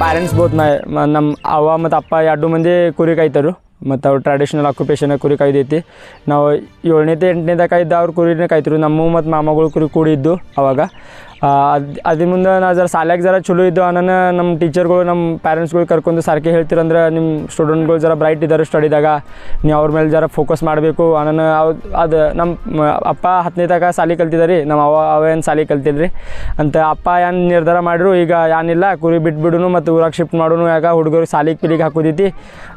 Parents both ನಮ್ಮ ಅವ ಮತ್ತು ಅಪ್ಪ ಎರಡು ಮಂದಿ ಕುರಿ ಕಾಯ್ತಾರು. ಮತ್ತು ಅವ್ರು ಟ್ರೆಡಿಷ್ನಲ್ ಆಕ್ಯುಪೇಷನ್ ಕುರಿ ಕಾಯ್ದೈತಿ. ನಾವು ಏಳನೇದ ಎಂಟನೇದ ಕಾಯ್ದ ಅವ್ರು ಕುರಿನೇ ಕಾಯ್ತಿರು. ನಮ್ಮ ಮತ್ತು ಮಾಮಗಳು ಕುರಿ ಕೂಡಿದ್ದು ಅವಾಗ. ಅದ್ರ ಮುಂದೆ ನಾ ಜರ ಸಾಲ್ಯಾಗ ಜರ ಚಲೋ ಇದ್ದು ಅನ್ನ ನಮ್ಮ ಟೀಚರ್ಗಳು ನಮ್ಮ ಪೇರೆಂಟ್ಸ್ಗಳು ಕರ್ಕೊಂಡು ಸಾರ್ಕೆ ಹೇಳ್ತಿರಂದ್ರೆ ನಿಮ್ಮ ಸ್ಟೂಡೆಂಟ್ಗಳು ಜರ ಬ್ರೈಟ್ ಇದ್ದಾರೆ ಸ್ಟಡಿದಾಗ ನೀವು ಅವ್ರ ಮೇಲೆ ಜರ ಫೋಕಸ್ ಮಾಡಬೇಕು ಅನ್ನೋ ಅದು ನಮ್ಮ ಅಪ್ಪ ಹತ್ತನೇ ತನಕ ಸಾಲಿ ಕಲ್ತಿದ್ದಾರೆ ರೀ ನಮ್ಮ ಅವ ಏನು ಸಾಲಿ ಕಲ್ತಿದ್ರಿ? ಅಂತ ಅಪ್ಪ ಏನು ನಿರ್ಧಾರ ಮಾಡಿದ್ರು, ಈಗ ಏನಿಲ್ಲ ಕುರಿ ಬಿಟ್ಬಿಡುನು ಮತ್ತು ಊರಾಗ ಶಿಫ್ಟ್ ಮಾಡೋನು, ಯಾಕೆ ಹುಡುಗರು ಸಾಲಿಗೆ ಪಿಲಿಗೆ ಹಾಕೋದಿತಿ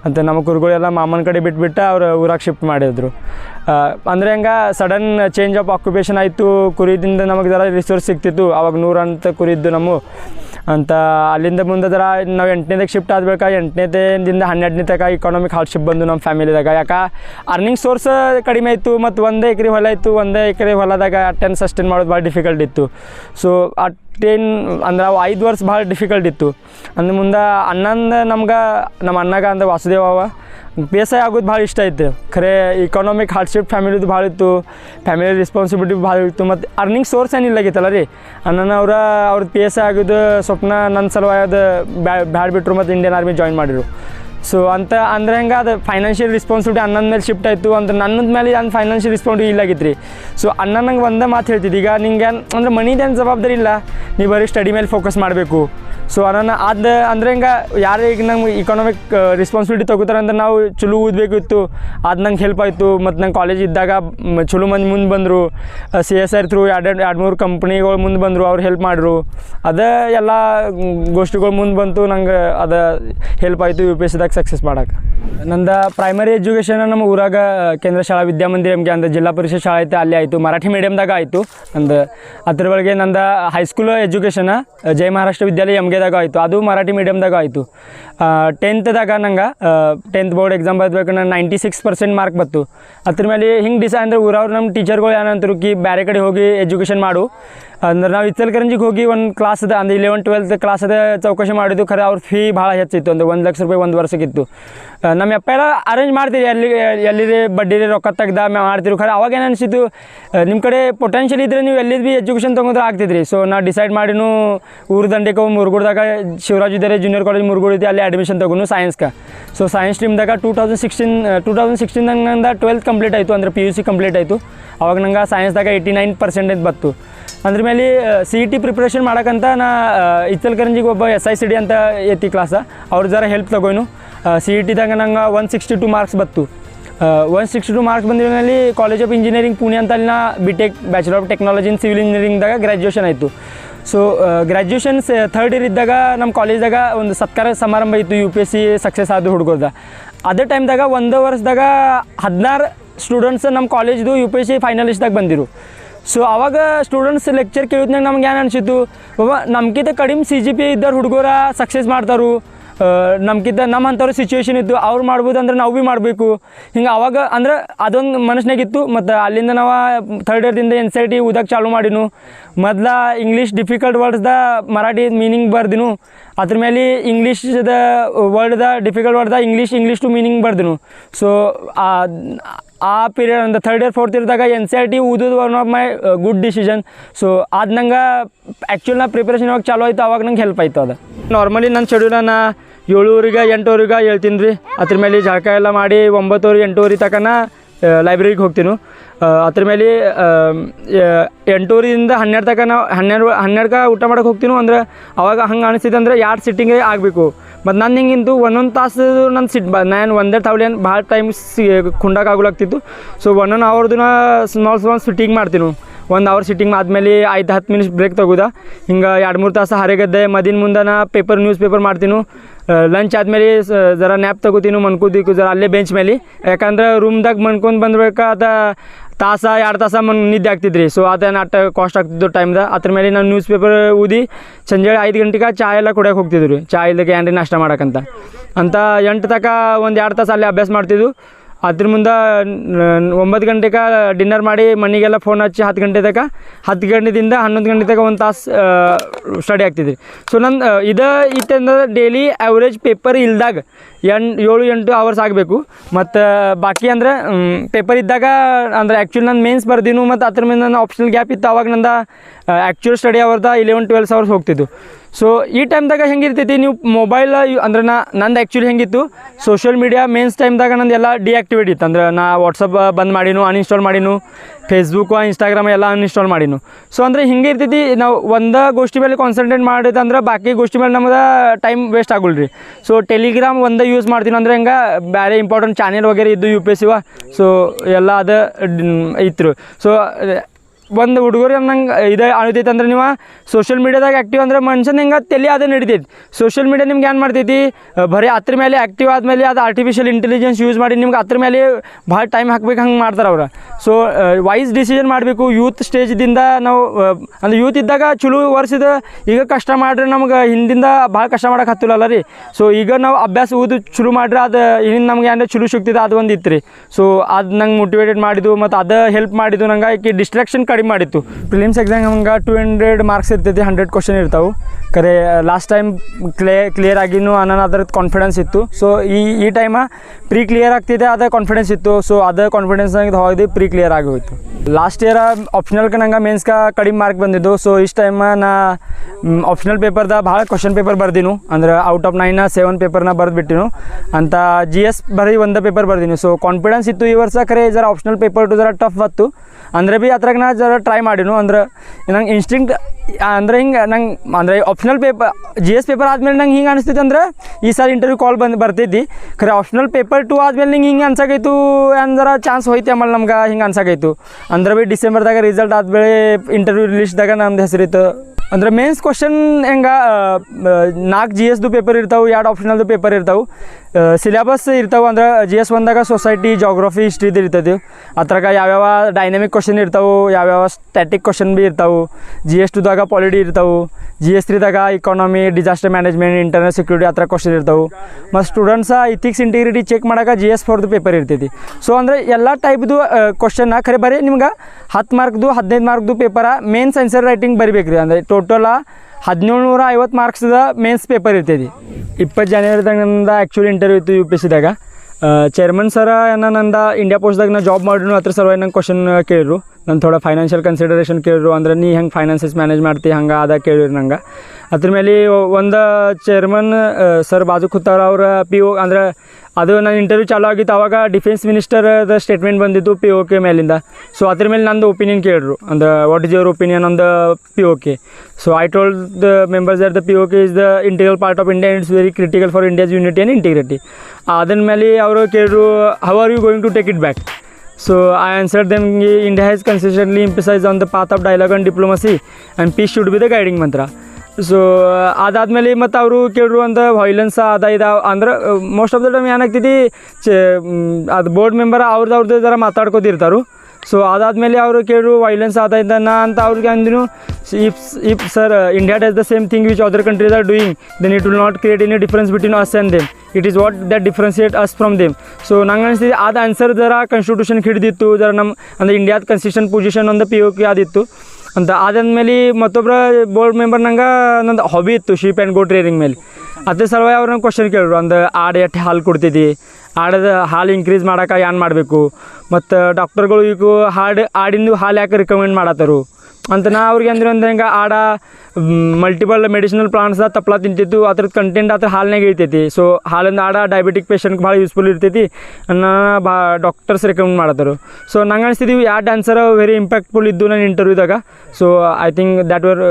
ಅಂತ ನಮ್ಮ ಕುರುಗಳೆಲ್ಲ ಮಾಮನ ಕಡೆ ಬಿಟ್ಬಿಟ್ಟು ಅವ್ರು ಊರಾಗ ಶಿಫ್ಟ್ ಮಾಡಿದ್ರು. ಅಂದರೆ ಅಂದ್ರೆ ಹಂಗ ಸಡನ್ ಚೇಂಜ್ ಆಫ್ ಆಕ್ಯುಪೇಷನ್ ಆಯಿತು, ಕುರಿದಿಂದ ನಮಗೆ ಜರ ರಿಸೋರ್ಸ್ ಸಿಗ್ತಿತ್ತು ಅವಾಗ ನೂರು ಅಂತ ಕುರಿದ್ದು ನಮ್ಮ. ಅಂತ ಅಲ್ಲಿಂದ ಮುಂದೆ ಜರ ನಾವು ಎಂಟನೇದಾಗ ಶಿಫ್ಟ್ ಆದ್ಬೇಕಾ ಎಂಟನೇದಿಂದ ಹನ್ನೆರಡನೇ ತನಕ ಇಕಾನಮಿಕ್ ಹಾರ್ಡ್ಶಿಪ್ ಬಂದು ನಮ್ಮ ಫ್ಯಾಮಿಲಿದಾಗ. ಯಾಕೆ? ಅರ್ನಿಂಗ್ ಸೋರ್ಸ್ ಕಡಿಮೆ ಇತ್ತು, ಮತ್ತು ಒಂದೇ ಎಕರೆ ಹೊಲ ಇತ್ತು, ಒಂದೇ ಎಕರೆ ಹೊಲದಾಗ ಟೆನ್ ಸಸ್ಟೈನ್ ಮಾಡೋದು ಭಾಳ ಡಿಫಿಕಲ್ಟ್ ಇತ್ತು. ಸೊ ಆ ಟೆನ್ ಅಂದ್ರೆ ಅವು ಐದು ವರ್ಷ ಭಾಳ ಡಿಫಿಕಲ್ಟ್ ಇತ್ತು. ಅಂದ ಮುಂದೆ ಅಣ್ಣಂದು ನಮ್ಗೆ ನಮ್ಮ ಅಣ್ಣಗ ಅಂದ್ರೆ ವಾಸುದೇವ ಬೇಸಾಯ ಆಗೋದು ಭಾಳ ಇಷ್ಟ ಐತೆ ಖರೆ ಇಕಾನಮಿಕ್ ಹಾರ್ಡ್ಶಿಪ್ ಫ್ಯಾಮಿಲಿದು ಭಾಳ ಇತ್ತು ಫ್ಯಾಮಿಲಿ ರೆಸ್ಪಾನ್ಸಿಬಿಲಿಟಿ ಭಾಳ ಇತ್ತು ಮತ್ತು ಅರ್ನಿಂಗ್ ಸೋರ್ಸ್ ಏನಿಲ್ಲ ಆಗಿತ್ತಲ್ಲ ರೀ ಅಣ್ಣನ ಅವ್ರ ಅವ್ರದ್ದು ಪಿ ಎಸ್ ಐ ಆಗೋದು ಸ್ವಪ್ನ ನನ್ನ ಸಲುವಾಗಿ ಅದು ಬ್ಯಾಡ್ ಬಿಟ್ಟರು ಮತ್ತು ಇಂಡಿಯನ್ ಆರ್ಮಿ ಜಾಯಿನ್ ಮಾಡಿರು ಸೊ ಅಂತ ಅಂದ್ರೆ ಹೆಂಗೆ ಅದು ಫೈನಾನ್ಷಿಯಲ್ ರೆಸ್ಪಾನ್ಸಿಬಿಲಿಟಿ ಅಣ್ಣನ ಮೇಲೆ ಶಿಫ್ಟ್ ಆಯಿತು ಅಂದ್ರೆ ನನ್ನದ ಮೇಲೆ ನನ್ನ ಫೈನಾನ್ಷಿಯಲ್ ರೆಸ್ಪಾನ್ಸಿಬಿಲಿಟಿ ಇಲ್ಲಾಗಿತ್ತು ರೀ ಸೊ ಅಣ್ಣ ನಂಗೆ ಒಂದೇ ಮಾತು ಹೇಳ್ತಿದ್ದೀಗ ಈಗ ನಿಂಗೆ ಅಂದ್ರೆ ಮನಿದೇನು ಜವಾಬ್ದಾರಿ ಇಲ್ಲ ನೀವು ಬರೀ ಸ್ಟಡಿ ಮೇಲೆ ಫೋಕಸ್ ಮಾಡಬೇಕು ಸೊ ಅದನ್ನು ಅದು ಅಂದ್ರೆ ಹಿಂಗೆ ಯಾರು ಈಗ ನಂಗೆ ಇಕಾನಮಿಕ್ ರೆಸ್ಪಾನ್ಸಿಬಿಲಿಟಿ ತಗೋತಾರೆ ಅಂದ್ರೆ ನಾವು ಚಲೋ ಓದಬೇಕಿತ್ತು. ಅದು ನಂಗೆ ಹೆಲ್ಪ್ ಆಯಿತು. ಮತ್ತು ನಂಗೆ ಕಾಲೇಜ್ ಇದ್ದಾಗ ಚಲೋ ಮಂದಿ ಮುಂದೆ ಬಂದರು. ಸಿ ಎಸ್ ಆರ್ ಥ್ರೂ ಎರಡು ಎರಡು ಮೂರು ಕಂಪ್ನಿಗಳು ಮುಂದೆ ಬಂದರು. ಅವ್ರು ಹೆಲ್ಪ್ ಮಾಡಿದ್ರು. ಅದೇ ಎಲ್ಲ ಗೋಷ್ಠಿಗಳು ಮುಂದೆ ಬಂತು. ನಂಗೆ ಅದು ಹೆಲ್ಪ್ ಆಯಿತು. ಯು ಪಿ ಎಸ್ ಸಿದಾಗ ಸಕ್ಸಸ್ ಮಾಡೋಕೆ. ನಂದು ಪ್ರೈಮರಿ ಎಜುಕೇಷನ್ ನಮ್ಮ ಊರಾಗ ಕೇಂದ್ರ ಶಾಲಾ ವಿದ್ಯಾಮಂದಿರ ಎಮ್ಗೆ ಅಂದ್ರೆ ಜಿಲ್ಲಾ ಪರಿಷತ್ ಶಾಲೆ ಐತೆ, ಅಲ್ಲಿ ಆಯಿತು. ಮರಾಠಿ ಮೀಡಿಯಮ್ದಾಗ ಆಯಿತು. ನಂದು ಅದ್ರ ಒಳಗೆ ನಂದು ಹೈಸ್ಕೂಲ್ ಎಜುಕೇಷನ ಜಯ ಮಹಾರಾಷ್ಟ್ರ ವಿದ್ಯಾಲಯ ಎಮ್ಗೆದಾಗ ಆಯಿತು. ಅದು ಮರಾಠಿ ಮೀಡಿಯಮ್ದಾಗ ಆಯಿತು. ಟೆಂತ್ದಾಗ ನಂಗೆ ಟೆಂತ್ ಬೋರ್ಡ್ ಎಕ್ಸಾಮ್ ಬರ್ಬೇಕು ನಾನು ನೈಂಟಿ ಸಿಕ್ಸ್ ಪರ್ಸೆಂಟ್ ಮಾರ್ಕ್ ಬತ್ತು ಅದ್ರ ಮೇಲೆ ಹಿಂಗೆ ಡಿಸೈ ಅಂದರೆ ಊರವ್ರು ನಮ್ಮ ಟೀಚರ್ಗಳು ಏನಂತರು ಕಿ ಬೇರೆ ಕಡೆ ಹೋಗಿ ಎಜುಕೇಷನ್ ಮಾಡು. ಅಂದ್ರೆ ನಾವು ಇಚ್ಚಲ್ಕರಂಜಿಗೆ ಹೋಗಿ ಒಂದು ಕ್ಲಾಸ್ ಅದ ಅಂದ್ರೆ ಇಲೆವೆನ್ ಟ್ವೆಲ್ತ್ ಕ್ಲಾಸ್ ಅದ ಚೌಕಾಶಿ ಮಾಡಿದ್ದು ಖರೆ ಅವ್ರ ಫೀ ಭಾಳ ಹೆಚ್ಚಿತ್ತು. ಅಂದ್ರೆ ಒಂದು ಲಕ್ಷ ರೂಪಾಯಿ ಒಂದು ವರ್ಷಕ್ಕಿತ್ತು. ನಮ್ಮ ಅಪ್ಪ ಎಲ್ಲ ಅರೇಂಜ್ ಮಾಡ್ತೀರಿ ಎಲ್ಲಿ, ಎಲ್ಲಿದೆ ಬಡ್ಡಿರಿ ರೊಕ್ಕ ತೆಗ್ದ ಮಾಡ್ತಿರು ಖರೆ ಅವಾಗ ಏನು ನಿಮ್ಮ ಕಡೆ ಪೊಟೆನ್ಷಿಯಲ್ ಇದ್ದರೆ ನೀವು ಎಲ್ಲಿದ್ವಿ ಎಜುಕೇಷನ್ ತೊಗೊಂಡ್ರೆ ಆಗ್ತಿದ್ರಿ. ಸೊ ನಾ ಡಿಸೈಡ್ ಮಾಡಿನು ಊರು ದಂಡೆಗೆ ಮುರುಗೂಡ್ದಾಗ ಶಿವರಾಜ್ ಇದ್ದಾರೆ ಜೂನಿಯರ್ ಕಾಲೇಜ್ ಮುರುಗೂಡ್ ಇದೆ, ಅಲ್ಲಿ ಅಡ್ಮಿಷನ್ ತೊಗೊಂಡು ಸೈನ್ಸ್ಗೆ so science ಸ್ಟ್ರೀಮ್ದಾಗ two thousand sixteen two thousand ಸಿಕ್ಸ್ಟೀನ್ದಾಗ ನಂಗೆ ಟ್ವೆಲ್ತ್ ಕಂಪ್ಲೀಟ್ ಆಯಿತು. ಅಂದ್ರೆ ಪಿ ಯು ಸಿ ಕಂಪ್ಲೀಟ್ ಆಯಿತು. ಅವಾಗ ನಂಗೆ ಸೈನ್ಸ್ದಾಗ ಏಯ್ಟಿ ನೈನ್ ಪರ್ಸೆಂಟೇಜ್ ಬತ್ತು ಅದ್ರ ಮೇಲೆ ಸಿ ಇ ಟಿ ಪ್ರಿಪ್ರೇಷನ್ ಮಾಡೋಕ್ಕಂತ ನಾ ಇಚ್ಚಲ್ಕರಂಜಿಗೆ ಒಬ್ಬ ಎಸ್ ಐ ಸಿ ಡಿ ಅಂತ ಎತ್ತಿ ಕ್ಲಾಸ ಅವ್ರ ಜರ ಹೆಲ್ಪ್ ತಗೋನು ಸಿ ಇ ಟಿದಾಗ ನಂಗೆ ಒನ್ ಸಿಕ್ಸ್ಟಿ ಟು ಮಾರ್ಕ್ಸ್ ಬತ್ತು. ಒನ್ ಸಿಕ್ಸ್ಟಿ ಟು ಮಾರ್ಕ್ಸ್ ಬಂದಿರೋನಲ್ಲಿ ಕಾಲೇಜ್ ಆಫ್ ಇಂಜಿನಿಯರಿಂಗ್ ಪುಣೆ ಅಂತ ಅಲ್ಲಿ ನಾ B tech bachelor of technology in civil ಇಂಜಿನಿಯರಿಂಗ್ದಾಗ graduation ಆಯಿತು. ಸೊ ಗ್ರ್ಯಾಜುಯೇಷನ್ ಥರ್ಡ್ ಇಯರ್ ಇದ್ದಾಗ ನಮ್ಮ ಕಾಲೇಜ್ದಾಗ ಒಂದು ಸತ್ಕಾರ ಸಮಾರಂಭ ಇತ್ತು U P S C success ಆದ ಹುಡುಗರ್ದ. ಅದೇ ಟೈಮ್ದಾಗ ಒಂದು ವರ್ಷದಾಗ ಹದಿನಾರು ಸ್ಟೂಡೆಂಟ್ಸ್ ನಮ್ಮ ಕಾಲೇಜ್ದು ಯು ಪಿ ಎಸ್ ಸಿ ಫೈನಲಿಸ್ಟ್ದಾಗ ಬಂದಿರು. ಸೊ ಅವಾಗ ಸ್ಟೂಡೆಂಟ್ಸ್ ಲೆಕ್ಚರ್ ಕೇಳಿದ್ನಾಗ ನಮ್ಗೆ ಏನು ಅನಿಸಿತ್ತು? ಬಾಬಾ ನಮ್ಗಿಂತ ಕಡಿಮೆ ಸಿ ಜಿ ಪಿ ಇದ್ದವ್ರು ಹುಡುಗರ ಸಕ್ಸಸ್ ಮಾಡ್ತಾರು. ನಮ್ಗಿಂತ ನಮ್ಮ ಅಂಥವ್ರು ಸಿಚುವೇಶನ್ ಇತ್ತು. ಅವ್ರು ಮಾಡ್ಬೋದು ಅಂದ್ರೆ ನಾವು ಭೀ ಮಾಡಬೇಕು. ಹಿಂಗೆ ಅವಾಗ ಅಂದ್ರೆ ಅದೊಂದು ಮನಸ್ಸಿನಾಗಿತ್ತು ಮತ್ತು ಅಲ್ಲಿಂದ ನಾವು ಥರ್ಡ್ ಇಯರ್ದಿಂದ ಎನ್ ಸಿ ಟಿ ಓದಕ್ಕೆ ಚಾಲು ಮಾಡಿನು ಮೊದ್ಲು ಇಂಗ್ಲೀಷ್ ಡಿಫಿಕಲ್ಟ್ ವರ್ಡ್ಸ್ದ ಮರಾಠಿ ಮೀನಿಂಗ್ ಬರ್ದಿನು. ಅದ್ರ ಮೇಲೆ ಇಂಗ್ಲೀಷ್ದ ವರ್ಡ್ದ ಡಿಫಿಕಲ್ಟ್ ವರ್ಡ್ದ ಇಂಗ್ಲೀಷ್ ಇಂಗ್ಲೀಷ್ ಟು ಮೀನಿಂಗ್ ಬರ್ದಿನು. ಸೊ ಆ ಪೀರಿಯಡ್ ಅಂದ್ರೆ ಥರ್ಡ್ ಇಯರ್ ಫೋರ್ತ್ ಇಯರ್ದಾಗ ಎನ್ ಸಿ ಆರ್ ಟಿ ಓದೋದು one of my good decision so ಅದು ನಂಗೆ ಆ್ಯಕ್ಚುಲ್ ನಾ ಪ್ರಿಪ್ರೇಷನ್ ಯಾವಾಗ ಚಾಲೂ ಆಯ್ತು, ಅವಾಗ ನಂಗೆ ಹೆಲ್ಪ್ ಆಯ್ತು ಅದು. ನಾರ್ಮಲಿ ನನ್ನ ಶೆಡ್ಯೂಲ್ ನಾ ಏಳುವರೆಗೆ ಎಂಟುವರೆಗೆ ಹೇಳ್ತೀನಿ ರೀ. ಅದ್ರ ಮೇಲೆ ಜಳಕ ಎಲ್ಲ ಮಾಡಿ ಒಂಬತ್ತುವರೆ ಎಂಟುವರೆ ತನಕ ಲೈಬ್ರರಿಗೆ ಹೋಗ್ತೀನಿ. ಅದ್ರ ಮೇಲೆ ಎಂಟೂರಿಂದ ಹನ್ನೆರಡು ತನಕ ನಾವು ಹನ್ನೆರಡು ಹನ್ನೆರಡು ಊಟ ಮಾಡಕ್ಕೆ ಹೋಗ್ತೀನಿ ಅಂದ್ರೆ ಅವಾಗ ಹಂಗೆ ಅನಿಸ್ತಿದೆ ಅಂದ್ರೆ ಎರಡು ಸಿಟ್ಟಿಂಗೇ ಆಗಬೇಕು. ಮತ್ತು ನಾನು ಹಿಂಗಿಂತು ಒಂದೊಂದು ತಾಸು ನನ್ನ ಸಿಟ್ ಬ ನಾನು ಒಂದೇ ತಾವಳಿ ಏನು ಭಾಳ ಟೈಮ್ ಸಿ ಕುಂಡಕ್ಕೆ ಆಗುಲಾಗ್ತಿತ್ತು ಸೊ ಒನ್ ಅವರ್ದು ನಾ ಸ್ಮಾಲ್ ಸ್ಮಾಲ್ ಸಿಟ್ಟಿಂಗ್ ಮಾಡ್ತೀನಿ. ಒಂದು ಅವರ್ ಸಿಟ್ಟಿಂಗ್ ಆದಮೇಲೆ ಐದು, ಹತ್ತು ಮಿನಿಟ್ಸ್ ಬ್ರೇಕ್ ತಗೋದ. ಹಿಂಗೆ ಎರಡು, ಮೂರು ತಾಸು ಹರೆಗದ್ದೆ, ಮದಿನ ಮುಂದೆ ಪೇಪರ್ ನ್ಯೂಸ್ ಪೇಪರ್ ಮಾಡ್ತೀನಿ. ಲಂಚ್ ಆದಮೇಲೆ ಜರ ನ್ಯಾಪ್ ತಗೋತೀನಿ ಮನ್ಕೋದಿಕ್ಕು ಜರ ಅಲ್ಲೇ ಬೆಂಚ್ ಮೇಲೆ. ಯಾಕಂದ್ರೆ ರೂಮ್ದಾಗ ಮನ್ಕೊಂಡು ಬಂದ್ಬೇಕಾದ ತಾಸ, ಎರಡು ತಾಸ ಮನ್ ನಿದ್ದೆ ಆಗ್ತಿದ್ರಿ. ಸೊ ಅದೇನು ಅಟ್ಟ ಕಾಸ್ಟ್ ಆಗ್ತಿದ್ದು ಟೈಮ್ದ ಅದ್ರ ಮೇಲೆ ನಾನು ನ್ಯೂಸ್ ಪೇಪರ್ ಓದಿ ಸಂಜೆ ಐದು ಗಂಟೆಗೆ ಚಾ ಎಲ್ಲ ಕುಡಿಯೋಕೆ ಹೋಗ್ತಿದ್ರು. ರೀ ಚಾ ಇಲ್ಲಕ್ಕೆ ಏನ್ರಿ ನಾಷ್ಟ ಮಾಡಕ್ಕಂತ ಅಂತ. ಎಂಟು ತನಕ ಒಂದು ಎರಡು ತಾಸು ಅಲ್ಲಿ ಅಭ್ಯಾಸ ಮಾಡ್ತಿದ್ವು. ಅದ್ರ ಮುಂದೆ ಒಂಬತ್ತು ಗಂಟೆಗೆ ಡಿನ್ನರ್ ಮಾಡಿ ಮನೆಗೆಲ್ಲ ಫೋನ್ ಹಚ್ಚಿ ಹತ್ತು ಗಂಟೆ ತನಕ ಹತ್ತು ಗಂಟೆದಿಂದ ಹನ್ನೊಂದು ಗಂಟೆ ತನಕ ಒಂದು ತಾಸು ಸ್ಟಡಿ ಆಗ್ತಿದ್ರಿ. ಸೊ ನನ್ನ ಇದು ಇತ್ತಂದ್ರೆ ಡೈಲಿ ಆ್ಯಾವ್ರೇಜ್ ಪೇಪರ್ ಇಲ್ದಾಗ ಎಂಟು ಏಳು, ಎಂಟು ಅವರ್ಸ್ ಆಗಬೇಕು. ಮತ್ತು ಬಾಕಿ ಅಂದ್ರೆ ಪೇಪರ್ ಇದ್ದಾಗ ಅಂದ್ರೆ ಆ್ಯಕ್ಚುಲಿ ನಾನು ಮೇನ್ಸ್ ಬರ್ದಿನು ಮತ್ತು ಅದ್ರ ಮೇಲೆ ನನ್ನ ಆಪ್ಷನಲ್ ಗ್ಯಾಪ್ ಇತ್ತು. ಅವಾಗ ನಂದು ಆ್ಯಕ್ಚುಲ್ ಸ್ಟಡಿ ಅವರ್ದ ಇಲೆವೆನ್ ಟ್ವೆಲ್ಸ್ ಅವರ್ಸ್ ಹೋಗ್ತಿದ್ದು ಸೊ ಈ ಟೈಮ್ದಾಗ ಹೆಂಗಿರ್ತೈತಿ? ನೀವು ಮೊಬೈಲ್ ಅಂದ್ರೆ ನಾ, ನಂದು ಆ್ಯಕ್ಚುಲಿ ಹೆಂಗಿತ್ತು? ಸೋಷಿಯಲ್ ಮೀಡಿಯಾ ಮೇನ್ಸ್ ಟೈಮ್ದಾಗ ನಂದು ಎಲ್ಲ ಡಿಆಕ್ಟಿವೇಟ್ ಇತ್ತು. ಅಂದ್ರೆ ನಾ ವಾಟ್ಸಪ್ ಬಂದ್ ಮಾಡಿನು ಅನ್ಇನ್ಸ್ಟಾಲ್ ಮಾಡಿನು ಫೇಸ್ಬುಕ್ಕು ಇನ್ಸ್ಟಾಗ್ರಾಮ್ ಎಲ್ಲ ಅನ್ಇನ್ಸ್ಟಾಲ್ ಮಾಡಿನು. ಸೊ ಅಂದರೆ ಹಿಂಗೆ ಇರ್ತೈತಿ ನಾವು ಒಂದೇ ಗೋಷ್ಠಿ ಮೇಲೆ ಕಾನ್ಸಂಟ್ರೇಟ್ ಮಾಡಿದಂದ್ರೆ ಬಾಕಿ ಗೋಷ್ಠಿ ಮೇಲೆ ನಮ್ಗೆ ಟೈಮ್ ವೇಸ್ಟ್ ಆಗುಲ್ರಿ. ಸೊ ಟೆಲಿಗ್ರಾಮ್ ಒಂದೇ ಯೂಸ್ ಮಾಡ್ತೀನಿ ಅಂದ್ರೆ ಹೆಂಗೆ? ಬೇರೆ ಇಂಪಾರ್ಟೆಂಟ್ ಚಾನೆಲ್ ವಗೇರೆ ಇದ್ದು ಯು ಪಿ ಎಸ್ ಸಿವ ಸೊ ಎಲ್ಲ ಅದು ಇತ್ತು ಸೊ ಒಂದು ಹುಡುಗರು ನಂಗೆ ಇದು ಅಳಿತೈತೆ ಅಂದ್ರೆ ನೀವು ಸೋಷಿಯಲ್ ಮೀಡ್ಯಾದಾಗ ಆ್ಯಕ್ಟಿವ್ ಅಂದ್ರೆ ಮನುಷ್ಯನ ಹಿಂಗೆ ತಲೆ ಅದು ನಡಿತೈತಿ. ಸೋಷಿಯಲ್ ಮೀಡಿಯಾ ನಿಮ್ಗೆ ಏನು ಮಾಡ್ತೈತಿ? ಬರೀ ಅದ್ರ ಮೇಲೆ ಆ್ಯಕ್ಟಿವ್ ಆದಮೇಲೆ ಅದು ಆರ್ಟಿಫಿಷಿಯಲ್ ಇಂಟೆಲಿಜೆನ್ಸ್ ಯೂಸ್ ಮಾಡಿ ನಿಮ್ಗೆ ಅದ್ರ ಮೇಲೆ ಭಾಳ ಟೈಮ್ ಹಾಕ್ಬೇಕು ಹಂಗೆ ಮಾಡ್ತಾರೆ ಅವ್ರು. ಸೊ ವೈಸ್ ಡಿಸಿಷನ್ ಮಾಡಬೇಕು. ಯೂತ್ ಸ್ಟೇಜ್ದಿಂದ ನಾವು ಅಂದರೆ ಯೂತ್ ಇದ್ದಾಗ ಚಲೋ ವರ್ಷದ ಈಗ ಕಷ್ಟ ಮಾಡ್ರೆ ನಮ್ಗೆ ಹಿಂದಿಂದ ಭಾಳ ಕಷ್ಟ ಮಾಡೋಕೆ ಹತ್ತಿಲ್ಲಲ್ಲ ರೀ. ಸೊ ಈಗ ನಾವು ಅಭ್ಯಾಸ ಓದು ಶುರು ಮಾಡ್ರೆ ಅದು ಹಿಂದೆ ನಮ್ಗೆ ಏನಾರ ಚಲೋ ಸಿಗ್ತಿದೆ ಅದು ಒಂದು ಇತ್ತು ರೀ ಸೊ ಅದು ನಂಗೆ ಮೋಟಿವೇಟೆಡ್ ಮಾಡಿದ್ದು ಮತ್ತು ಅದು ಹೆಲ್ಪ್ ಮಾಡಿದ್ದು ನಂಗೆ ಡಿಸ್ಟ್ರಾಕ್ಷನ್ ಕಡಿಮೆ ಮಾಡಿತ್ತು. ಪ್ರಿಲಿಮ್ಸ್ ಎಕ್ಸಾಮ್ ಹಂಗೆ ಟು ಹಂಡ್ರೆಡ್ ಮಾರ್ಕ್ಸ್ ಇರ್ತೈತಿ ಹಂಡ್ರೆಡ್ ಕ್ವಶನ್ ಇರ್ತಾವೆ. ಕರೆ ಲಾಸ್ಟ್ ಟೈಮ್ ಕ್ಲೇ ಕ್ಲಿಯರ್ ಆಗಿನೂ ಅನ್ನೋ ಅದ್ರದ್ದು ಕಾನ್ಫಿಡೆನ್ಸ್ ಇತ್ತು. ಸೊ ಈ ಈ ಟೈಮ ಪ್ರೀ ಕ್ಲಿಯರ್ ಆಗ್ತಿದೆ, ಅದೇ ಕಾನ್ಫಿಡೆನ್ಸ್ ಇತ್ತು. ಸೊ ಅದೇ ಕಾನ್ಫಿಡೆನ್ಸ್ನಾಗ ಹೋಗಿ ಪ್ರೀ ಕ್ಲಿಯರ್ ಆಗಿ ಹೋಯ್ತು. ಲಾಸ್ಟ್ ಇಯರ್ ಆಪ್ಷನಲ್ಗೆ ನಂಗೆ ಮೇನ್ಸ್ಕ ಕಡಿಮೆ ಮಾರ್ಕ್ ಬಂದಿದ್ದು. ಸೊ ಇಷ್ಟು ಟೈಮ ನಾ ಆಪ್ಷನಲ್ ಪೇಪರ್ದ ಭಾಳ ಕ್ವಶನ್ ಪೇಪರ್ ಬರ್ದಿನು. ಅಂದ್ರೆ ಔಟ್ ಆಫ್ ನೈನ್ ಸೆವೆನ್ ಪೇಪರ್ನ ಬರೆದ್ಬಿಟ್ಟಿನು. ಅಂತ ಜಿ ಎಸ್ ಬರೀ ಒಂದು ಪೇಪರ್ ಬರ್ದಿನಿ. ಸೊ ಕಾನ್ಫಿಡೆನ್ಸ್ ಇತ್ತು ಈ ವರ್ಷ ಕರೆ, ಜರ ಆಪ್ಷನಲ್ ಪೇಪರ್ ಟು ಜರ ಟಫ್ ಬತ್ತು ಅಂದ್ರೆ ಭೀ ಅದ್ರಾಗ ನಾ ಜರ ಟ್ರೈ ಮಾಡಿನು, ಅಂದ್ರೆ ನಂಗೆ ಇನ್ಸ್ಟಿಂಕ್ಟ್ ಅಂದ್ರೆ ಹಿಂಗೆ ನಂಗೆ, ಅಂದರೆ optional paper G S paper ಆದಮೇಲೆ ನಂಗೆ ಹಿಂಗೆ ಅನಿಸ್ತೈತೆ ಅಂದ್ರೆ ಈ ಸಾರಿ ಇಂಟರ್ವ್ಯೂ ಕಾಲ್ ಬಂದು ಬರ್ತೈತಿ ಖರೆ ಆಪ್ಷನಲ್ ಪೇಪರ್ ಟು ಆದ್ಮೇಲೆ ನಿಂಗೆ ಹಿಂಗೆ ಅನ್ಸಾಕೈತು ಅಂದ್ರೆ ಚಾನ್ಸ್ ಹೋಯ್ತು ಆಮೇಲೆ ನಮ್ಗೆ ಹಿಂಗೆ ಅನ್ಸಾಕೈತು ಅಂದ್ರೆ ಭೀ ಡಿಸೆಂಬರ್ದಾಗ ರಿಸಲ್ಟ್ ಆದಮೇಲೆ ಇಂಟರ್ವ್ಯೂ ಲಿಸ್ಟ್ದಾಗ ನಮ್ದು ಹೆಸರಿತ್ತು. ಅಂದ್ರೆ ಮೇನ್ಸ್ ಕ್ವಶನ್ ಹೆಂಗೆ ನಾಲ್ಕು ಜಿ ಎಸ್ದು ಪೇಪರ್ ಇರ್ತಾವೆ, ಎರಡು ಆಪ್ಷನಲ್ದು ಪೇಪರ್ ಇರ್ತಾವೆ. ಸಿಲೆಬಸ್ ಇರ್ತಾವೆ ಅಂದ್ರೆ ಜಿ ಎಸ್ ಒಂದಾಗ ಸೊಸೈಟಿ ಜಾಗ್ರಫಿ ಹಿಸ್ಟ್ರಿದು ಇರ್ತದೆ ಅದ್ರಾಗ ಯಾವ್ಯಾವ ಡೈನಾಮಿಕ್ ಕ್ವಶನ್ ಇರ್ತಾವೆ, ಯಾವ್ಯಾವ ಸ್ಟ್ಯಾಟಿಕ್ ಕ್ವಶನ್ ಭೀ ಇರ್ತಾವೆ. ಜಿ ಎಸ್ ಟುದಾಗ ಪಾಲಿಟಿ ಇರ್ತಾವೆ. G S ತ್ರೀದಾಗ economy disaster management internal security ಆ ಥರ ಕ್ವಶನ್ ಇರ್ತಾವೆ. ಮತ್ತು ಸ್ಟೂಡೆಂಟ್ಸ ಇಥಿಕ್ಸ್ ಇಂಟಿಗ್ರಿಟಿ ಚೆಕ್ ಮಾಡೋಕೆ ಜಿ ಎಸ್ ಫೋರ್ದು ಪೇಪರ್ ಇರ್ತೈತಿ. ಸೊ ಅಂದರೆ ಎಲ್ಲ ಟೈಪ್ದು ಕ್ವಶನ್ನ ಖರೆ ಬರೀ ನಿಮ್ಗೆ ಹತ್ತು ಮಾರ್ಕ್ದು ಹದಿನೈದು ಮಾರ್ಕ್ದು ಪೇಪರ ಮೇನ್ಸ್ ಆನ್ಸರ್ ರೈಟಿಂಗ್ ಬರಿಬೇಕು ರೀ ಅಂದರೆ ಟೋಟಲ ಹದಿನೇಳು ನೂರ ಐವತ್ತು ಮಾರ್ಕ್ಸ್ದ ಮೇನ್ಸ್ ಪೇಪರ್ ಇರ್ತೈತಿ. ಇಪ್ಪತ್ತು ಜನವರಿದಾಗ ನಂದು ಆ್ಯಕ್ಚುಲಿ ಇಂಟರ್ವ್ಯೂ ಇತ್ತು ಯು ಪಿ ಎಸ್ ಸಿದಾಗ ಚೇರ್ಮನ್ ಸರ ಏನೋ ನಂದ ಇಂಡಿಯಾ ಪೋಸ್ಟ್ದಾಗ ನಾ ಜಾಬ್ ಮಾಡಿದ್ರು ಅದ್ರ ಸಲುವಾಗಿ ನಂಗೆ ಕ್ವಶನ್ ಕೇಳಿದ್ರು. ನಾನು ಥೋಡೆ ಫೈನಾನ್ಷಿಯಲ್ ಕನ್ಸಿಡರೇಷನ್ ಕೇಳಿದ್ರು ಅಂದ್ರೆ ನೀ ಹೆಂಗೆ ಫೈನಾನ್ಸಸ್ ಮ್ಯಾನೇಜ್ ಮಾಡ್ತಿ, ಹಂಗೆ ಅದ ಕೇಳಿರಿ ನಂಗೆ. ಅದ್ರ ಮೇಲೆ ಒಂದು ಚೇರ್ಮನ್ ಸರ್ ಬಾಜು ಕೂತಾರ, ಅವ್ರ ಪಿ ಒ ಅಂದ್ರೆ ಅದು ನನ್ನ ಇಂಟರ್ವ್ಯೂ ಚಾಲೂ ಆಗಿತ್ತು. ಅವಾಗ ಡಿಫೆನ್ಸ್ ಮಿನಿಸ್ಟರ್ದ ಸ್ಟೇಟ್ಮೆಂಟ್ ಬಂದಿದ್ದು ಪಿ ಓ ಕೆ ಮೇಲಿಂದ. ಸೊ ಅದ್ರ ಮೇಲೆ ನಂದು ಒಪಿನಿಯನ್ ಕೇಳಿದ್ರು. ಅಂದ್ರೆ what is your opinion on the P O K so I told the members are the P O K is the integral part of India it's very critical for India's unity and integrity ಅದನ್ನ ಮೇಲೆ ಅವರು ಕೇಳಿದ್ರು how are you going to take it back so I answer them India has consistently emphasise on the path of dialogue and diplomacy and peace should be the guiding mantra. So ಅದಾದಮೇಲೆ ಮತ್ತು ಅವರು ಕೇಳಿದ್ರು ಅಂತ violence ಅದ, ಇದು, ಅಂದ್ರೆ most of the time ಏನಾಗ್ತೈತಿ, ಚೆ ಅದು ಬೋರ್ಡ್ ಮೆಂಬರ್ ಅವ್ರದ್ದು ಅವ್ರದ್ದು ಜರ ಮಾತಾಡ್ಕೋತಿರ್ತಾರೆ ಸೊ ಅದಾದಮೇಲೆ ಅವರು ಕೇಳಿದ್ರು ವೈಲೆನ್ಸ್ ಆದ ಇದನ್ನ ಅಂತ ಅವ್ರಿಗೆ ಅಂದಿನು. If if sir India does the same thing which other countries are doing then it will not create any difference between us and them it is what that differentiate us from them so ನಂಗೆ ಅನಿಸ್ತಿದೆ ಅದು answer ಜರ ಕಾನ್ಸ್ಟಿಟ್ಯೂಷನ್ಗೆ ಹಿಡಿದಿತ್ತು ಜರ ನಮ್ಮ ಅಂದರೆ ಇಂಡಿಯಾದ consistent position ಒಂದು P U K ಆದಿತ್ತು. ಅಂತ ಅದಾದ್ಮೇಲೆ ಮತ್ತೊಬ್ಬರ ಬೋರ್ಡ್ ಮೆಂಬರ್ ನಂಗೆ ನಂದು ಹಾಬಿ ಇತ್ತು ಶೀಪ್ ಆ್ಯಂಡ್ ಗೋ ಟ್ರೇರಿಂಗ್ ಮೇಲೆ. ಅದೇ ಸಲುವಾಗಿ ಅವ್ರು ನಂಗೆ ಕ್ವಶನ್ ಕೇಳಿದ್ರು ಅಂದ್ರೆ ಆಡು ಎಷ್ಟು ಹಾಲು ಕೊಡ್ತಿದ್ದಿ ಆಡದ ಹಾಲು ಇನ್ಕ್ರೀಸ್ ಮಾಡೋಕೆ ಏನು ಮಾಡಬೇಕು? ಮತ್ತು ಡಾಕ್ಟರ್ಗಳು ಈಗ ಹಾಡು, ಆಡಿಂದು ಹಾಲು ಯಾಕೆ ರಿಕಮೆಂಡ್ ಮಾಡತ್ತಾರು ಅಂತ ನಾ ಅವ್ರಿಗೆ ಅಂದ್ರೆ ಅಂದ್ರೆ ಹಿಂಗೆ ಆಡ ಮಲ್ಟಿಪಲ್ ಮೆಡಿಸಿನಲ್ ಪ್ಲಾಂಟ್ಸ್ ತಪ್ಪಲ ತಿಂತಿತ್ತು ಅದ್ರದ್ದು ಕಂಟೆಂಟ್ ಅದ್ರ ಹಾಲಿನಾಗ ಇರ್ತೈತಿ ಸೊ ಹಾಲಿಂದ ಆಡ ಡಯಾಬಿಟಿಕ್ ಪೇಷಂಟ್ಗೆ ಭಾಳ ಯೂಸ್ಫುಲ್ ಇರ್ತೈತಿ ನಾ ಬಾ ಡಾಕ್ಟರ್ಸ್ ರೆಕಮೆಂಡ್ ಮಾಡತ್ತರು. ಸೊ ನಂಗೆ ಅನಿಸ್ತಿದ್ದೀವಿ ಯಾವ ಡ್ಯಾನ್ಸರ್ ವೆರಿ ಇಂಪ್ಯಾಕ್ಟ್ಫುಲ್ ಇದ್ದು ನನ್ನ ಇಂಟರ್ವ್ಯೂದಾಗ so I think that were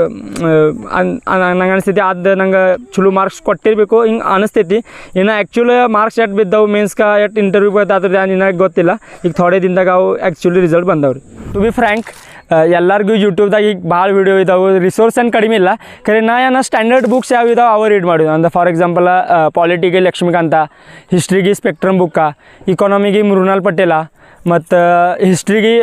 ನಂಗೆ ಅನಿಸ್ತೈತಿ ಅದು ನಂಗೆ ಚಲೋ ಮಾರ್ಕ್ಸ್ ಕೊಟ್ಟಿರಬೇಕು. ಹಿಂಗೆ ಅನಿಸ್ತೈತಿ. ಇನ್ನು ಆ್ಯಕ್ಚುಲಿ ಮಾರ್ಕ್ಸ್ ಎಟ್ ಬಿದ್ದವು ಮೀನ್ಸ್ಕ ಎಟ್ ಇಂಟರ್ವ್ಯೂ ಅದ್ರದ್ದು ಏನು ಗೊತ್ತಿಲ್ಲ. ಈಗ ಥೋಡೆ ದಿನದಾಗ ಅವು ಆ್ಯಕ್ಚುಲಿ ರಿಸಲ್ಟ್ ಬಂದವ್ರಿ. ಟು ಬಿ ಫ್ರ್ಯಾಂಕ್ ಎಲ್ಲರಿಗೂ ಯೂಟ್ಯೂಬ್ದಾಗ ಈಗ ಭಾಳ ವೀಡಿಯೋ ಇದಾವೆ. ರಿಸೋರ್ಸ್ ಏನು ಕಡಿಮೆ ಇಲ್ಲ. ಖರೆ ನಾ ಏನೋ ಸ್ಟ್ಯಾಂಡರ್ಡ್ ಬುಕ್ಸ್ ಯಾವ ಇದಾವೆ ಅವ ರೀಡ್ ಮಾಡಿದ್ವಿ ಅಂದ್ರೆ ಫಾರ್ ಎಕ್ಸಾಂಪಲ್ ಪಾಲಿಟಿಗೆ ಲಕ್ಷ್ಮೀಕಾಂತ ಹಿಸ್ಟ್ರಿಗೆ ಸ್ಪೆಕ್ಟ್ರಮ್ ಬುಕ್ಕ ಇಕಾನಮಿಗೆ ಮೃಣಾಲ್ ಪಟೇಲ ಮತ್ತು ಹಿಸ್ಟ್ರಿಗೆ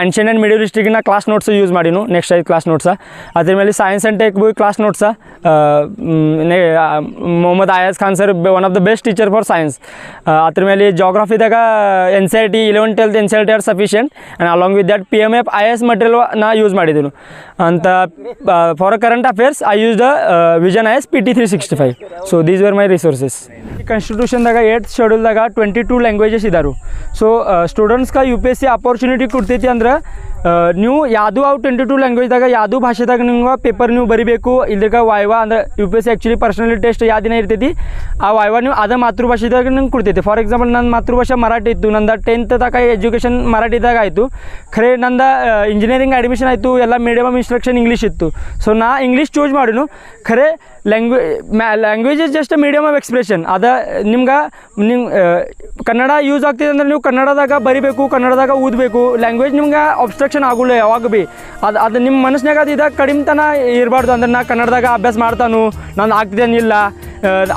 ಆನ್ಷಿಯನ್ ಆ್ಯಂಡ್ ಮಿಡಿಯಲ್ ಹಿಸ್ಟ್ರಿಗೆ ನಾ ಕ್ಲಾಸ್ ನೋಟ್ಸ್ ಯೂಸ್ ಮಾಡಿನು ನೆಕ್ಸ್ಟ್ ಐದು ಕ್ಲಾಸ್ ನೋಟ್ಸ ಅದ್ರ ಮೇಲೆ science and tech book class notes Mohammed Ayaz Khan sir one of the best teacher for science ಅದ್ರ ಮೇಲೆ ಜಾಗ್ರಫಿದಾಗ N C R T eleven twelfth N C R T are sufficient and along with that P M F I S material ನಾ use ಮಾಡಿದ್ದೀನಿ ಅಂತ for current affairs I use the Vision I S P T three sixty five so these were my resources ಕಾನ್ಸ್ಟಿಟ್ಯೂಷನ್ದಾಗ eight ಶೆಡ್ಯೂಲ್ದಾಗ twenty two languages ಇದ್ದಾರು so ಸ್ಟೂಡೆಂಟ್ಸ್ಗೆ U P S C opportunity ಕೊಡ್ತೈತಿ ಅಂದ್ರೆ ನೀವು ಯಾವುದು ಅವು ಟ್ವೆಂಟಿ ಟು ಲ್ಯಾಂಗ್ವೇಜ್ದಾಗ ಯಾವುದು ಭಾಷೆದಾಗ ನಿಮ್ಗೆ ಪೇಪರ್ ನೀವು ಬರಿಬೇಕು. ಇಲ್ದಾಗ ವಾಯ್ವಾ ಅಂದ್ರೆ U P S C actually personal test ಯಾವ ದಿನ ಇರ್ತೈತಿ. ಆ ವಾಯ್ವಾ ನೀವು ಅದ ಮಾತೃಭಾಷೆದಾಗ ನಂಗೆ ಕೊಡ್ತೈತಿ. ಫಾರ್ ಎಕ್ಸಾಂಪಲ್ ನನ್ನ ಮಾತೃಭಾಷೆ ಮರಾಠಿ ಇತ್ತು. ನಂದು ಟೆಂತ್ ತನಕ ಎಜುಕೇಷನ್ ಮರಾಠಿದಾಗ ಆಯಿತು. ಖರೆ, ನಂದ ಇಂಜಿನಿಯರಿಂಗ್ ಅಡ್ಮಿಷನ್ ಆಯಿತು. ಎಲ್ಲ ಮೀಡಿಯಮ್ ಇನ್ಸ್ಟ್ರಕ್ಷನ್ ಇಂಗ್ಲೀಷ್ ಇತ್ತು. ಸೊ ನಾ ಇಂಗ್ಲೀಷ್ ಚೂಸ್ ಮಾಡಿನು. ಖರೆ ಲ್ಯಾಂಗ್ವೇ ಮ್ಯಾ language is just medium of expression ಅದ ನಿಮ್ಗೆ ನಿಮ್ಮ ಕನ್ನಡ ಯೂಸ್ ಆಗ್ತಿದೆ ಅಂದ್ರೆ ನೀವು ಕನ್ನಡದಾಗ ಬರಿಬೇಕು, ಕನ್ನಡದಾಗ ಓದಬೇಕು. ಲ್ಯಾಂಗ್ವೇಜ್ ನಿಮ್ಗೆ ಅಬ್ಸ್ಟ್ರಕ್ಷನ್ ಆಗುಲ್ಲ ಯಾವಾಗ ಭೀ ಅದು ಅದು ನಿಮ್ಮ ಮನಸ್ಸಿನಾಗ ಅದು ಇದಾಗ ಕಡಿಮೆತನ ಇರಬಾರ್ದು. ಅಂದ್ರೆ ನಾ ಕನ್ನಡದಾಗ ಅಭ್ಯಾಸ ಮಾಡ್ತಾನು, ನಾನು ಆಗ್ತಿದ್ದೇನಿಲ್ಲ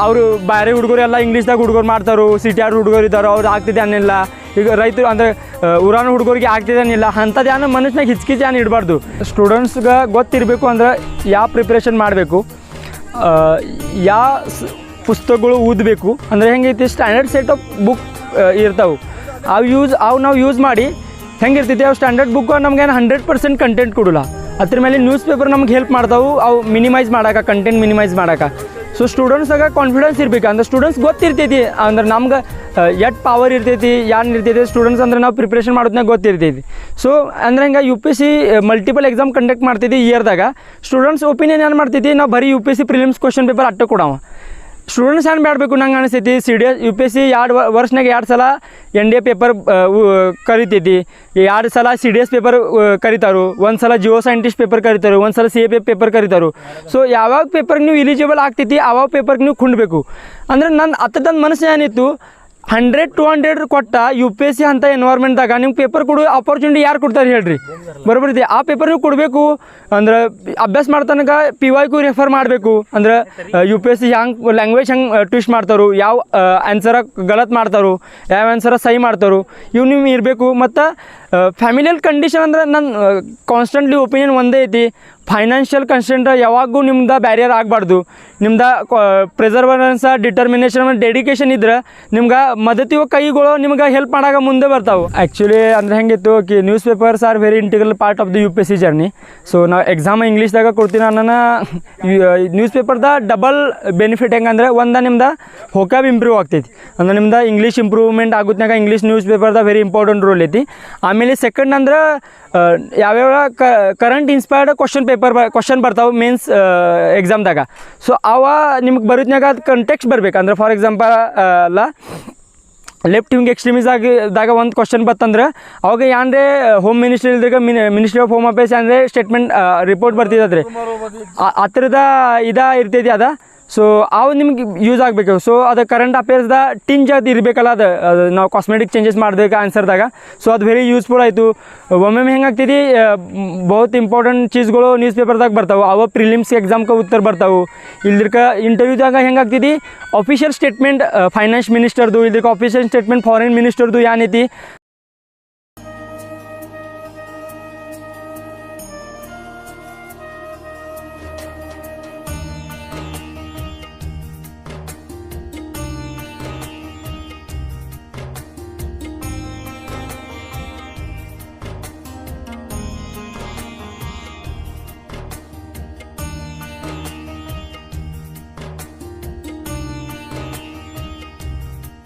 ಅವರು ಬೇರೆ ಹುಡುಗರು ಎಲ್ಲ ಇಂಗ್ಲೀಷ್ದಾಗ ಹುಡುಗರು ಮಾಡ್ತಾರೋ ಸಿಟಿ ಆರ್ ಹುಡುಗರು ಇದ್ದಾರೆ, ಅವ್ರು ಆಗ್ತಿದೆ ಅನ್ನಿಲ್ಲ. ಈಗ ರೈತರು ಅಂದರೆ ಊರಾನ ಹುಡುಗರಿಗೆ ಆಗ್ತಿದೆ ಅನ್ನಿಲ್ಲ. ಅಂಥದ್ದು ಏನೋ ಮನಸ್ಸಿನಾಗ ಹಿಚ್ಕಿಚ್ ಏನು ಇಡಬಾರ್ದು. ಸ್ಟೂಡೆಂಟ್ಸ್ಗೆ ಗೊತ್ತಿರಬೇಕು ಅಂದ್ರೆ ಯಾವ ಪ್ರಿಪ್ರೇಷನ್ ಮಾಡಬೇಕು. ಯಾವ ಪುಸ್ತಕಗಳು ಓದಬೇಕು. ಅಂದರೆ ಹೆಂಗೈತಿ ಸ್ಟ್ಯಾಂಡರ್ಡ್ ಸೆಟ್ ಆಫ್ ಬುಕ್ ಇರ್ತಾವೆ. ಅವು ಯೂಸ್ ಅವು ನಾವು ಯೂಸ್ ಮಾಡಿ ಹೆಂಗಿರ್ತೈತಿ, ಅವು ಸ್ಟ್ಯಾಂಡರ್ಡ್ ಬುಕ್ ನಮ್ಗೇನು ಹಂಡ್ರೆಡ್ ಪರ್ಸೆಂಟ್ ಕಂಟೆಂಟ್ ಕೊಡಲ್ಲ. ಅದ್ರ ಮೇಲೆ ನ್ಯೂಸ್ ಪೇಪರ್ ನಮ್ಗೆ ಹೆಲ್ಪ್ ಮಾಡ್ತಾವೆ, ಅವು ಮಿನಿಮೈಸ್ ಮಾಡೋಕೆ ಕಂಟೆಂಟ್ ಮಿನಿಮೈಸ್ ಮಾಡೋಕೆ. ಸೊ ಸ್ಟೂಡೆಂಟ್ಸಾಗ ಕಾನ್ಫಿಡೆನ್ಸ್ ಇರ್ಬೇಕು. ಅಂದ್ರೆ ಸ್ಟೂಡೆಂಟ್ಸ್ ಗೊತ್ತಿರ್ತೈತಿ. ಅಂದ್ರೆ ನಮ್ಗೆ ಎಟ್ ಪವರ್ ಇರ್ತೈತಿ, ಯಾನ್ ಇರ್ತೈತಿ ಸ್ಟೂಡೆಂಟ್ಸ್ ಅಂದ್ರೆ ನಾವು ಪ್ರಿಪ್ರೇಷನ್ ಮಾಡೋದನ್ನ ಗೊತ್ತಿರ್ತೈತಿ. ಸೊ ಅಂದ್ರೆ ಹಿಂಗೆ U P C multiple exam conduct ಮಾಡ್ತಿದ್ವಿ ಇಯರ್ದಾಗ ಸ್ಟೂಡೆಂಟ್ಸ್ ಒಪಿನಿಯನ್ ಏನು ಮಾಡ್ತೈತಿ? ನಾವು ಬರೀ U P C prelims question paper ಅಟ್ಟ ಕೊಡವ. ಸ್ಟೂಡೆಂಟ್ಸ್ ಏನು ಮಾಡಬೇಕು ನಂಗೆ ಅನಿಸ್ತೈತಿ C D S U P S C ಎರಡು ವರ್ಷನಾಗ ಎರಡು ಸಲ ಎನ್ ಡಿ ಎ ಪೇಪರ್ ಕರಿತೈತಿ. ಎರಡು ಸಲ ಸಿ ಡಿ ಎಸ್ ಪೇಪರ್ ಕರಿತಾರು. ಒಂದು ಸಲ ಜಿಯೋ ಸೈಂಟಿಸ್ಟ್ ಪೇಪರ್ ಕರಿತಾರೆ. ಒಂದು ಸಲ ಸಿ ಎ ಪೇಪರ್ ಕರಿತಾರು. ಸೊ ಯಾವಾಗ ಪೇಪರ್ಗೆ ನೀವು ಇಲಿಜಿಬಲ್ ಆಗ್ತೈತಿ ಆವಾಗ ಪೇಪರ್ಗೆ ನೀವು ಕುಂಡ್ಬೇಕು ಅಂದ್ರೆ ನನ್ನ ಹತ್ತದ ಮನಸ್ಸು ಏನಿತ್ತು ಹಂಡ್ರೆಡ್ ಟು ಹಂಡ್ರೆಡ್ ಕೊಟ್ಟ ಯು ಪಿ ಎಸ್ ಸಿ ಅಂತ ಎನ್ವೈರ್ಮೆಂಟ್ದಾಗ ನಿಮ್ಗೆ ಪೇಪರ್ ಕೊಡು ಆಪರ್ಚುನಿಟಿ ಯಾರು ಕೊಡ್ತಾರೆ ಹೇಳ್ರಿ? ಬರೋಬ್ಬರಿ ಇದೆ. ಆ ಪೇಪರ್ ನೀವು ಕೊಡಬೇಕು. ಅಂದ್ರೆ ಅಭ್ಯಾಸ ಮಾಡ್ತನಕ ಪಿ ವೈ ಕು ರೆಫರ್ ಮಾಡಬೇಕು. ಅಂದ್ರೆ ಯು ಪಿ ಎಸ್ ಸಿ ಹ್ಯಾಂಗೆ ಲ್ಯಾಂಗ್ವೇಜ್ ಹೆಂಗೆ ಟ್ವಿಸ್ಟ್ ಮಾಡ್ತಾರೋ, ಯಾವ ಆನ್ಸರ ಗಲತ್ ಮಾಡ್ತಾರೋ, ಯಾವ ಆನ್ಸರ ಸಹಿ ಮಾಡ್ತಾರೋ, ಇವು ನಿಮ್ಗೆ ಇರಬೇಕು. ಮತ್ತು ಫ್ಯಾಮಿಲಿಯಲ್ ಕಂಡೀಷನ್ ಅಂದ್ರೆ ನನ್ನ ಕಾನ್ಸ್ಟೆಂಟ್ಲಿ ಒಪಿನಿಯನ್ ಒಂದೇ ಐತಿ. ಫೈನಾನ್ಷಿಯಲ್ ಕನ್ಸ್ಟೆಂಟ್ ಯಾವಾಗೂ ನಿಮ್ದು ಬ್ಯಾರಿಯರ್ ಆಗಬಾರ್ದು. ನಿಮ್ದು ಪ್ರಿಸರ್ವರೆನ್ಸ ಡಿಟರ್ಮಿನೇಷನ್ ಡೆಡಿಕೇಶನ್ ಇದ್ರೆ ನಿಮ್ಗೆ ಮದತಿವ ಕೈಗಳು ನಿಮ್ಗೆ ಹೆಲ್ಪ್ ಮಾಡಾಗ ಮುಂದೆ ಬರ್ತಾವೆ. ಆ್ಯಕ್ಚುಲಿ ಅಂದ್ರೆ ಹೆಂಗಿತ್ತು ಕಿ newspapers are very integral part of the U P S C journey so ನಾವು ಎಕ್ಸಾಮ್ ಇಂಗ್ಲೀಷ್ದಾಗ ಕೊಡ್ತೀನಿ ಅನ್ನೋಣ ನ್ಯೂಸ್ ಪೇಪರ್ದ ಡಬಲ್ ಬೆನಿಫಿಟ್ ಹೆಂಗಂದ್ರೆ ಒಂದು ನಿಮ್ದು ಹೋಕಾಬ್ ಇಂಪ್ರೂವ್ ಆಗ್ತೈತಿ. ಅಂದ್ರೆ ನಿಮ್ದು ಇಂಗ್ಲೀಷ್ ಇಂಪ್ರೂವ್ಮೆಂಟ್ ಆಗುತ್ತಾಗ ಇಂಗ್ಲೀಷ್ ನ್ಯೂಸ್ ಪೇಪರ್ದ ವೆರಿ ಇಂಪಾರ್ಟೆಂಟ್ ರೋಲ್ ಐತಿ. ಆಮೇಲೆ ಸೆಕೆಂಡ್ ಅಂದ್ರೆ ಯಾವ್ಯಾವ ಕರೆಂಟ್ ಇನ್ಸ್ಪೈರ್ಡ್ ಕ್ವಶನ್ ಪೇಪರ್ ಬ ಕ್ವಶನ್ ಬರ್ತಾವೆ ಮೀನ್ಸ್ ಎಕ್ಸಾಮ್ದಾಗ ಸೊ ಅವ ನಿಮ್ಗೆ ಬರೋದ್ನಾಗ ಅದು ಕಂಟೆಕ್ಸ್ಟ್ ಬರ್ಬೇಕು. ಅಂದ್ರೆ ಫಾರ್ ಎಕ್ಸಾಂಪಲ್ ಅಲ್ಲ ಲೆಫ್ಟ್ ವಿಂಗ್ ಆಗಿದಾಗ ಒಂದು ಕ್ವಶನ್ ಬತ್ತಂದ್ರೆ ಅವಾಗ ಯಾಂದ್ರೆ ಹೋಮ್ ಮಿನಿಸ್ಟ್ರಿ ಇಲ್ದಾಗ mini ministry of home affairs ಅಂದರೆ ಸ್ಟೇಟ್ಮೆಂಟ್ ರಿಪೋರ್ಟ್ ಬರ್ತಿದ್ರೆ ಹತ್ತಿರದ ಆ ಥರದ ಇದ ಇರ್ತೈತಿ ಅದ. ಸೊ ಅವು ನಿಮ್ಗೆ ಯೂಸ್ ಆಗಬೇಕು. ಸೊ ಅದು ಕರೆಂಟ್ ಅಫೇರ್ಸ್ದ ಟಿಂಜ್ ಅದು ಇರಬೇಕಲ್ಲ, ಅದು ಅದು ನಾವು ಕಾಸ್ಮೆಟಿಕ್ ಚೇಂಜಸ್ ಮಾಡಬೇಕು ಆನ್ಸರ್ದಾಗ ಸೊ ಅದು ವೆರಿ ಯೂಸ್ಫುಲ್ ಆಯಿತು. ಒಮ್ಮೊಮ್ಮೆ ಹೆಂಗಾಗ್ತೈತಿ ಬಹುತ್ ಇಂಪಾರ್ಟೆಂಟ್ ಚೀಸ್ಗಳು ನ್ಯೂಸ್ ಪೇಪರ್ದಾಗ ಬರ್ತಾವೆ. ಅವ ಪ್ರಿಲಿಮ್ಸ್ ಎಕ್ಸಾಮ್ಗೆ ಉತ್ತರ ಬರ್ತಾವೆ. ಇಲ್ದಿರ್ಕ ಇಂಟರ್ವ್ಯೂದಾಗ ಹೆಂಗಾಗ್ತೈತಿ ಅಫಿಷಿಯಲ್ ಸ್ಟೇಟ್ಮೆಂಟ್ ಫೈನಾನ್ಸ್ ಮಿನಿಸ್ಟರ್ದು ಇಲ್ದಿರ್ಕ ಅಫಿಷಿಯಲ್ ಸ್ಟೇಟ್ಮೆಂಟ್ ಫಾರಿನ್ ಮಿನಿಸ್ಟರ್ದು ಏನೈತಿ